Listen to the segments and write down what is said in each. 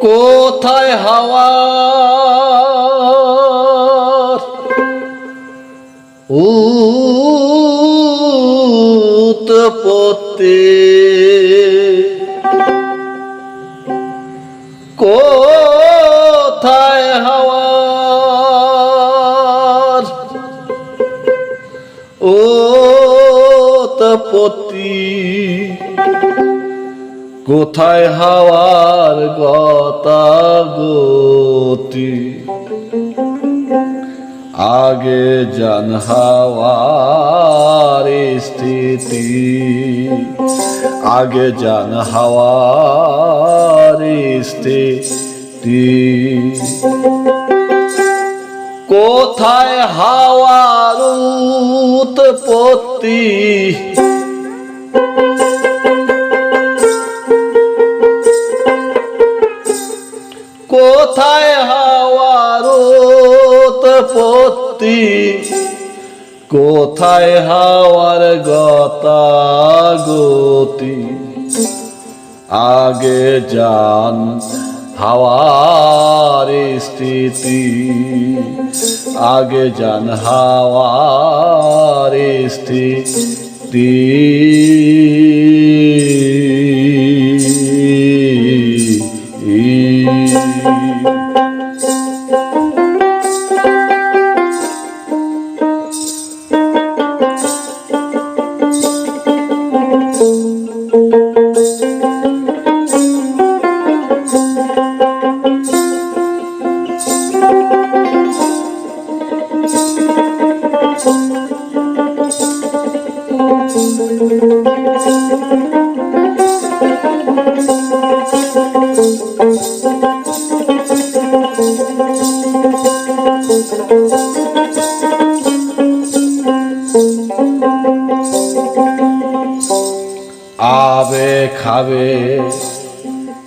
কোথায় হাওয়া? উৎপত্তি কোথায় হাওয়ার উৎপত্তি কোথায় হাওয়ার গতাগতি আগে জান হাওয়ার স্থিতি। আগে জান হাওয়ার স্থিতি। কোথায় হাওয়ার উৎপত্তি? কোথায় হাওয়ার উৎপত্তি? কোথায় হাওয়ার গতাগতি? আগে জান হাওয়ার স্থিতি। আগে জান হাওয়ার স্থিতি। আবে খাবে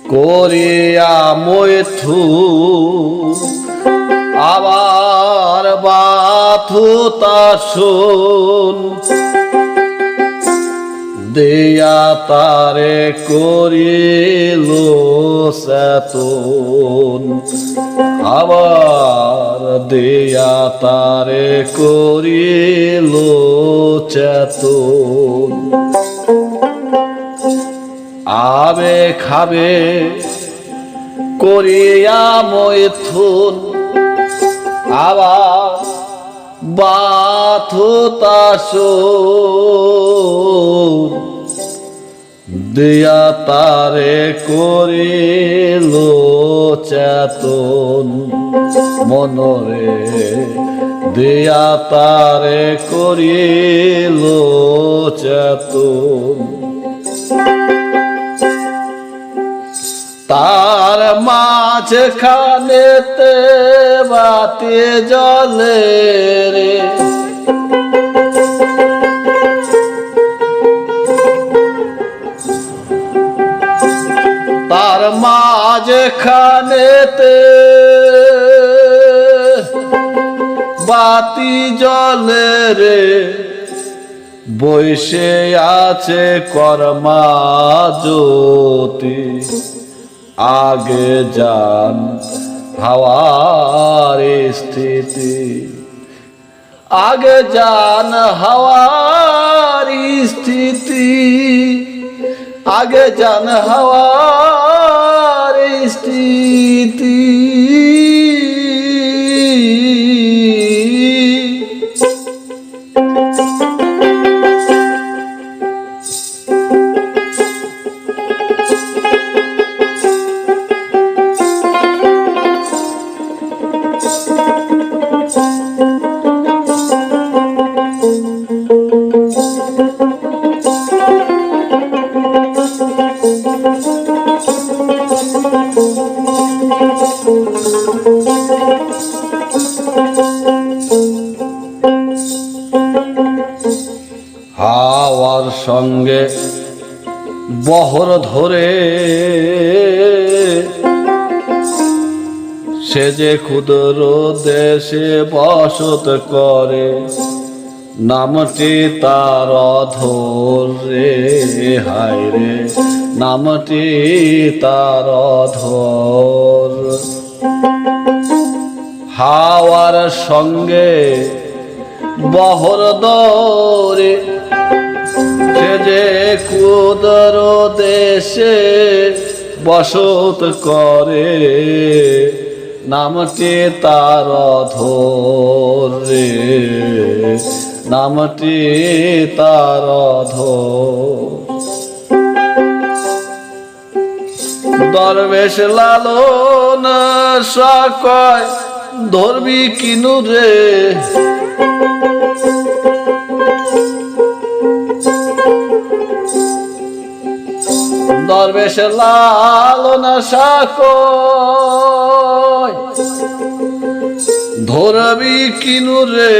করিয়া মৈথু আবার বাথু তাসুন দেয়া তারে করিল সেতুন। আবার দেয়া তারে করিল চেতুন। আবে খাবে করিয়া মৈথুন। আবার বাথু তাসুন দিয়া তারে করিল চেতন মনরে। দিয়া তারে করিল চেতন। তার মাঝখানেতে বাতি জলে রে। তার মাঝখানেতে বাতি জলে রে। বৈশে আছে কর্মা জ্যোতি। আগে যান হাওয়ার স্থিতি। আগে যান হাওয়ার স্থিতি। আগে যান হাওয়ার স্থিতি। হাওয়ার সঙ্গে বহর ধরে। সে যে ক্ষুদ্র দেশে বসত করে, নামটি তার অধরে হায় রে। নামটি তার অধর। হাওয়ার সঙ্গে বহর দরে সে যে কুদর দেশে বসত করে, নামটি তার ধরে। নামটি তার ধর। দরবেশ লালন সাকয় ধরবি কিনু রে? দরবেশ লালন সাকয় ধরবি কিনু রে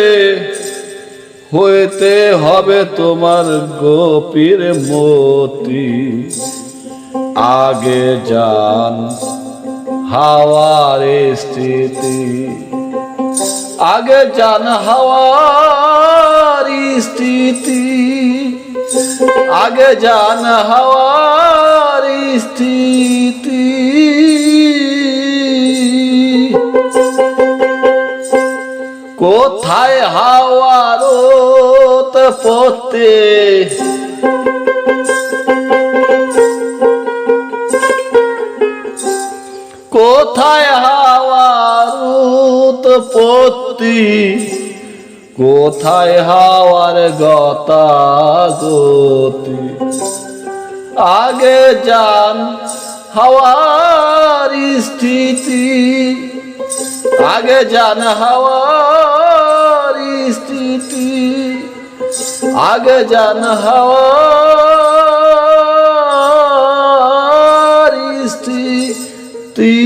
হইতে হবে তোমার গোপীর মতি। আগে যান হাওয়ার স্থিতি। আগে যান হাওয়ার স্থিতি। আগে যান হাওয়ার পড়তে কোথায় হাওয়ার উৎপত্তি? কোথায় হাওয়ার গতাগতি আগে যান হাওয়ার স্থিতি। আগে যান হাওয়ার স্থিতি। আগে যান হাওয়ার স্থিতি